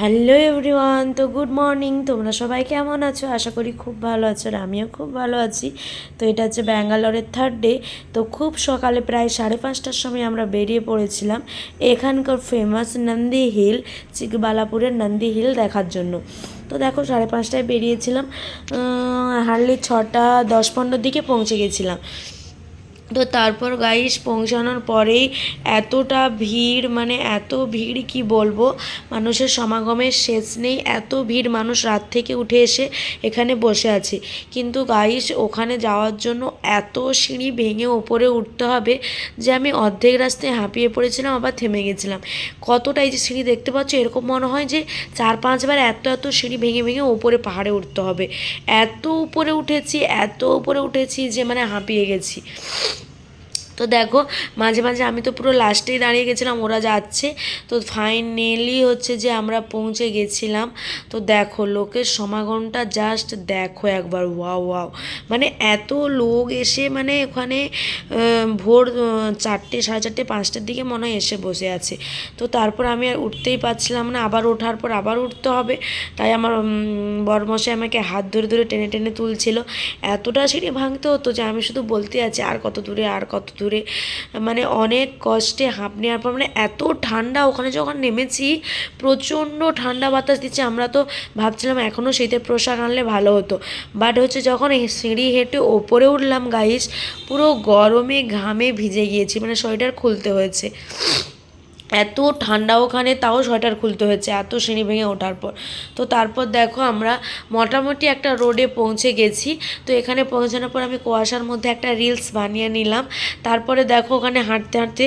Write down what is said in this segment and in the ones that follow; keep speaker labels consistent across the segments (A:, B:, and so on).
A: Hello everyone, তো good morning. তোমরা সবাই কেমন আছো? আশা করি খুব ভালো আছো আর আমিও খুব ভালো আছি। তো এটা হচ্ছে ব্যাঙ্গালোরের থার্ড ডে তো খুব সকালে প্রায় সাড়ে পাঁচটার সময় আমরা বেরিয়ে পড়েছিলাম এখানকার ফেমাস নন্দী হিল চিকবালাপুরের নন্দী হিল দেখার জন্য। তো দেখো সাড়ে পাঁচটায় বেরিয়েছিলাম হার্লি ছটা, দশ পনেরোর দিকে পৌঁছে গেছিলাম। তো তারপর গাইস পৌঁছানোর পরেই এতটা ভিড় মানে এত ভিড় কি বলব? মানুষের সমাগমের শেষ নেই, এত ভিড় মানুষ রাত থেকে উঠে এসে এখানে বসে আছে। কিন্তু গাইস ওখানে যাওয়ার জন্য এত সিঁড়ি ভেঙে ওপরে উঠতে হবে যে আমি অর্ধেক রাস্তায় হাঁপিয়ে পড়েছিলাম, আবার থেমে গেছিলাম। কতটা এই যে সিঁড়ি দেখতে পাচ্ছ, এরকম মনে হয় যে চার পাঁচবার এত এত সিঁড়ি ভেঙে ভেঙে ওপরে পাহাড়ে উঠতে হবে। এত উপরে উঠেছি, এত উপরে উঠেছি যে মানে হাঁপিয়ে গেছি। তো দেখো, মাঝে মাঝে আমি তো পুরো লাস্টেই দাঁড়িয়ে গেছিলাম, ওরা যাচ্ছে। তো ফাইনালি হচ্ছে যে আমরা পৌঁছে গেছিলাম। তো দেখো, লোকের সমাগমটা জাস্ট দেখো একবার ওয়াও ওয়াও মানে এত লোক এসে মানে ওখানে ভোর চারটে, সাড়ে চারটে, পাঁচটার দিকে মনে হয় এসে বসে আছে। তো তারপর আমি আর উঠতেই পারছিলাম না, আবার ওঠার পর আবার উঠতে হবে। তাই আমার বরমশাই আমাকে হাত ধরে ধরে টেনে টেনে তুলছিল। এতটা সিঁড়ি ভাঙতে হতো যে আমি শুধু বলতে আছি, আর কত দূরে, আর কত দূরে। মানে অনেক কষ্টে হাঁপ নেওয়ার পর মানে এত ঠান্ডা ওখানে যখন নেমেছি, প্রচণ্ড ঠান্ডা বাতাস দিচ্ছে, আমরা তো ভাবছিলাম এখনও শীতের পোশাক আনলে ভালো হতো। বাট হচ্ছে যখন সিঁড়ি হেঁটে ওপরে উঠলাম গাইস পুরো গরমে ঘামে ভিজে গিয়েছি মানে সোয়েটার খুলতে হয়েছে। এত ঠান্ডা ওখানে, তাও সোয়েটার খুলতে হয়েছে, এত সিঁড়ি ভেঙে ওঠার পর। তো তারপর দেখো আমরা মোটামুটি একটা রোডে পৌঁছে গেছি। তো এখানে পৌঁছানোর পর আমি কুয়াশার মধ্যে একটা রিলস বানিয়ে নিলাম। তারপরে দেখো ওখানে হাঁটতে হাঁটতে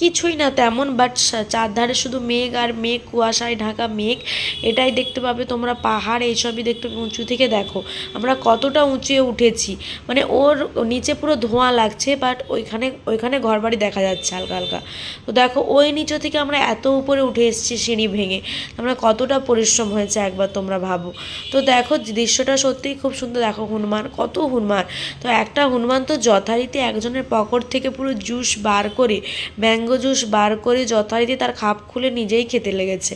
A: কিছুই না তেমন বাট চারধারে শুধু মেঘ আর মেঘ, কুয়াশায় ঢাকা মেঘ। এটাই দেখতে পাবে তোমরা, পাহাড় এইসবই দেখতে পাবে, উঁচু থেকে দেখো। আমরা কতটা উঁচুয়ে উঠেছি। মানে ওর নিচে পুরো ধোঁয়া লাগছে বাট ওইখানে ওইখানে ঘরবাড়ি দেখা যাচ্ছে হালকা হালকা। তো দেখো ওই থেকে আমরা এত উপরে উঠে এসেছি সিঁড়ি ভেঙে, আমরা কতটা পরিশ্রম হয়েছে একবার তোমরা ভাবো। তো দেখো, দৃশ্যটা সত্যিই খুব সুন্দর। দেখো হনুমান, কত হনুমান। তো একটা হনুমান তো যথারীতি একজনের পকেট থেকে পুরো জুস বার করে, ম্যাঙ্গো জুস বার করে যথারীতি তার খাপ খুলে নিজেই খেতে লেগেছে।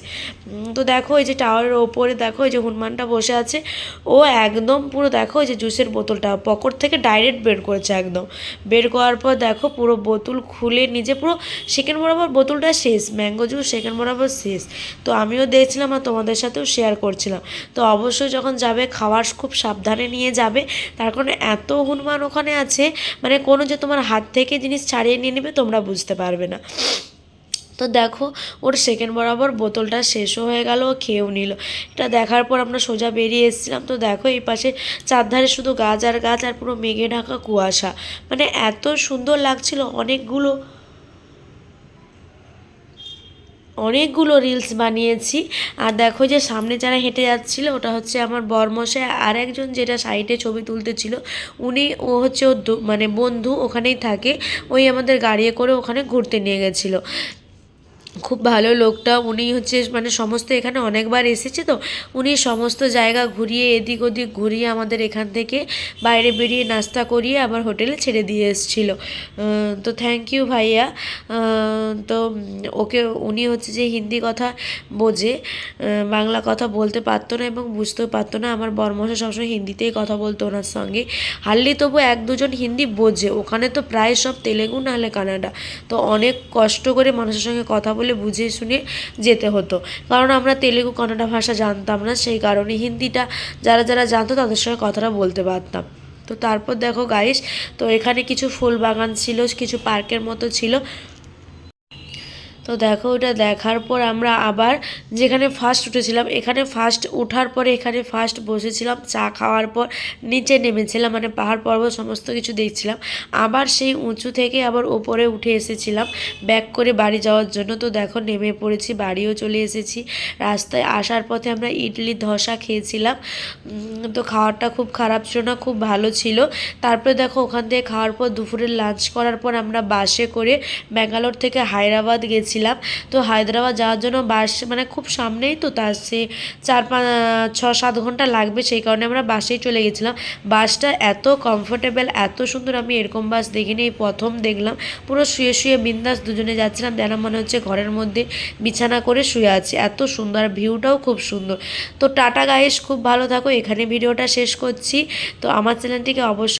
A: তো দেখো এই যে টাওয়ারের ওপরে, দেখো এই যে হনুমানটা বসে আছে। ও একদম পুরো দেখো এই যে জুসের বোতলটা, পকেট থেকে ডাইরেক্ট বের করেছে একদম। বের করার পর দেখো পুরো বোতল খুলে নিজে পুরো, সেকেন্ড বরাবর বোতলটা শেষ ম্যাঙ্গো জুস সেকেন্ড বরাবর শেষ। তো আমিও দেখছিলাম আর তোমাদের সাথেও শেয়ার করছিলাম। তো অবশ্যই যখন যাবে, খাওয়ার খুব সাবধানে নিয়ে যাবে। তার কারণে এত হনুমান ওখানে আছে মানে কোনো যে তোমার হাত থেকে জিনিস ছাড়িয়ে নিয়ে নেবে, তোমরা বুঝতে পারবে না। তো দেখো, ওর সেকেন্ড বরাবর বোতলটা শেষও হয়ে গেল, ও খেয়েও নিল। এটা দেখার পর আমরা সোজা বেরিয়ে এসেছিলাম। তো দেখো, এই পাশে চারধারে শুধু গাছ আর গাছ আর পুরো মেঘে ঢাকা কুয়াশা। মানে এত সুন্দর লাগছিল, অনেকগুলো অনেকগুলো রিলস বানিয়েছি। আর দেখো যে সামনে যারা হেঁটে যাচ্ছিল, ওটা হচ্ছে আমার বরমশাই আর একজন যেটা সাইডে ছবি তুলতেছিল, উনি ও হচ্ছে ওর মানে বন্ধু ওখানেই থাকে, ওই আমাদের গাড়িয়ে করে ওখানে ঘুরতে নিয়ে গেছিল। খুব ভালো লোকটা। উনি হচ্ছে মানে সমস্ত এখানে অনেকবার এসেছে তো, উনি সমস্ত জায়গা ঘুরিয়ে এদিক ওদিক ঘুরিয়ে আমাদের এখান থেকে বাইরে বেরিয়ে নাস্তা করিয়ে আবার হোটেলে ছেড়ে দিয়ে এসেছিল। তো থ্যাংক ইউ ভাইয়া। তো ওকে, উনি হচ্ছে যে হিন্দি কথা বোঝে বাংলা কথা বলতে পারতো না এবং বুঝতেও পারতো না। আমার বর্মশা সবসময় হিন্দিতেই কথা বলতো ওনার সঙ্গে। হারলি তবু এক দুজন হিন্দি বোঝে, ওখানে তো প্রায় সব তেলেগু নাহলে কানাডা। তো অনেক কষ্ট করে মানুষের সঙ্গে কথা বলে বুঝে শুনে যেতে হতো। কারণ আমরা তেলেগু, কানাডা ভাষা জানতাম না, সেই কারণে হিন্দিটা যারা যারা জানতো তাদের সঙ্গে কথাটা বলতে পারতাম। তো তারপর দেখো গাইস তো এখানে কিছু ফুল বাগান ছিল, কিছু পার্কের মতো ছিল। তো দেখো, ওটা দেখার পর আমরা আবার যেখানে ফার্স্ট উঠেছিলাম, এখানে ফার্স্ট ওঠার পরে এখানে ফার্স্ট বসেছিলাম, চা খাওয়ার পর নিচে নেমেছিলাম মানে পাহাড় পর্বত সমস্ত কিছু দেখছিলাম। আবার সেই উঁচু থেকে আবার ওপরে উঠে এসেছিলাম ব্যাক করে বাড়ি যাওয়ার জন্য। তো দেখো, নেমে পড়েছি, বাড়িও চলে এসেছি। রাস্তায় আসার পথে আমরা ইডলি, ধসা খেয়েছিলাম। তো খাওয়ারটা খুব খারাপ ছিল না, খুব ভালো ছিল। তারপরে দেখো, ওখান থেকে খাওয়ার পর দুপুরের লাঞ্চ করার পর আমরা বাসে করে ব্যাঙ্গালোর থেকে হায়দ্রাবাদ গেছিলাম গেছিলাম তো হায়দ্রাবাদ যাওয়ার জন্য বাস মানে খুব সামনেই তো, তার সে চার পাঁচ ছ সাত ঘণ্টা লাগবে সেই কারণে আমরা বাসেই চলে গেছিলাম বাসটা এত কমফোর্টেবল এত সুন্দর, আমি এরকম বাস দেখিনি, এই প্রথম দেখলাম। পুরো শুয়ে শুয়ে বিন্দাস দুজনে যাচ্ছিলাম, যেন মনে হচ্ছে ঘরের মধ্যে বিছানা করে শুয়ে আছে। এত সুন্দর, ভিউটাও খুব সুন্দর। তো টাটা গাইস খুব ভালো থাকো, এখানে ভিডিওটা শেষ করছি। তো আমার চ্যানেলটিকে অবশ্যই